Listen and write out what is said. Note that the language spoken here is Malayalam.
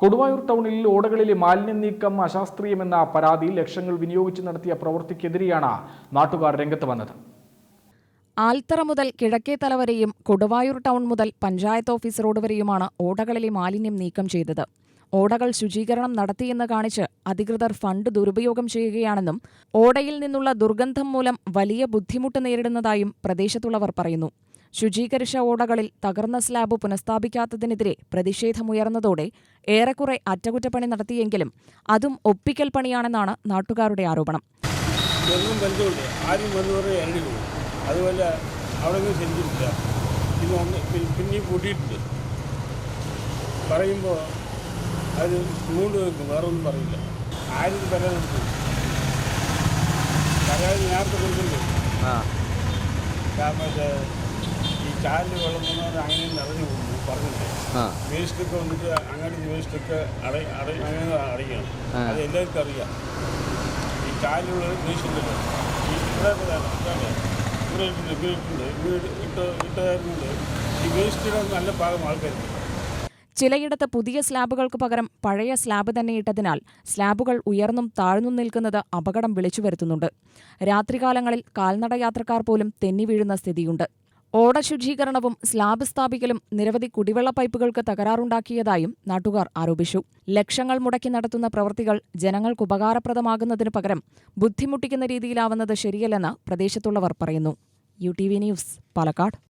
കൊടുവായൂർ ടൗണിൽ ഓടകളിലെ മാലിന്യം നീക്കം അശാസ്ത്രീയമെന്ന പരാതി ലക്ഷങ്ങൾ വിനിയോഗിച്ച് നടത്തിയ പ്രവൃത്തിക്കെതിരെയാണ് നാട്ടുകാർ രംഗത്ത് വന്നത്. ആൽത്തറ മുതൽ കിഴക്കേതല വരെയും കൊടുവായൂർ ടൗൺ മുതൽ പഞ്ചായത്ത് ഓഫീസ് റോഡ് വരെയുമാണ് ഓടകളിലെ മാലിന്യം നീക്കം ചെയ്തത്. ഓടകൾ ശുചീകരണം നടത്തിയെന്ന് കാണിച്ച് അധികൃതർ ഫണ്ട് ദുരുപയോഗം ചെയ്യുകയാണെന്നും ഓടയിൽ നിന്നുള്ള ദുർഗന്ധം മൂലം വലിയ ബുദ്ധിമുട്ട് നേരിടുന്നതായും പ്രദേശത്തുള്ളവർ പറയുന്നു. ശുചീകരിച്ച ഓടകളിൽ തകർന്ന സ്ലാബ് പുനഃസ്ഥാപിക്കാത്തതിനെതിരെ പ്രതിഷേധമുയർന്നതോടെ ഏറെക്കുറെ അറ്റകുറ്റപ്പണി നടത്തിയെങ്കിലും അതും ഒപ്പിക്കൽ പണിയാണെന്നാണ് നാട്ടുകാരുടെ ആരോപണം. അതുപോലെ അവിടെ നിന്ന് പിന്നെ പിന്നെയും കൂട്ടിയിട്ടുണ്ട്. പറയുമ്പോൾ അത് മൂണ്ട് വെക്കും വേറെ ഒന്നും പറയില്ല. ആരും പരാതി പരാതി നേരത്തെ കൊടുക്കുന്നുണ്ട് ആ. ഈ ചാലിൽ വിളമ്പുന്നവർ അങ്ങനെ നിറഞ്ഞു പോകുന്നു. പറഞ്ഞില്ലേ? വേസ്റ്റൊക്കെ വന്നിട്ട് അങ്ങനെ വേസ്റ്റൊക്കെ അട അട അങ്ങനെ അടയ്ക്കണം അത് എല്ലാവർക്കും അറിയാം. ഈ ചാലിലുള്ള വേസ്റ്റുണ്ടല്ലോ ഈ ഇവിടെ. ഇവിടെ ഇട്ടുണ്ട് ഇവിടെ ഇട്ടുണ്ട് ഇവിടെ ഇട്ട് ഇട്ടതായിരുന്നുണ്ട് ഈ വേസ്റ്റിയുടെ നല്ല ഭാഗം ആൾക്കാർക്ക്. ചിലയിടത്ത് പുതിയ സ്ലാബുകൾക്ക് പകരം പഴയ സ്ലാബ് തന്നെ ഇട്ടതിനാൽ സ്ലാബുകൾ ഉയർന്നും താഴ്ന്നും നിൽക്കുന്നത് അപകടം വിളിച്ചു വരുത്തുന്നുണ്ട് രാത്രികാലങ്ങളിൽ കാൽനട യാത്രക്കാർ പോലും തെന്നി വീഴുന്ന സ്ഥിതിയുണ്ട്. ഓട ശുചീകരണവും സ്ലാബ് സ്ഥാപിക്കലും നിരവധി കുടിവെള്ള പൈപ്പുകൾക്ക് തകരാറുണ്ടാക്കിയതായും നാട്ടുകാർ ആരോപിച്ചു. ലക്ഷങ്ങൾ മുടക്കി നടത്തുന്ന പ്രവൃത്തികൾ ജനങ്ങൾക്ക് ഉപകാരപ്രദമാകുന്നതിനു പകരം ബുദ്ധിമുട്ടിക്കുന്ന രീതിയിലാവുന്നത് ശരിയല്ലെന്ന് പ്രദേശത്തുള്ളവർ പറയുന്നു. U T V news Palakkad.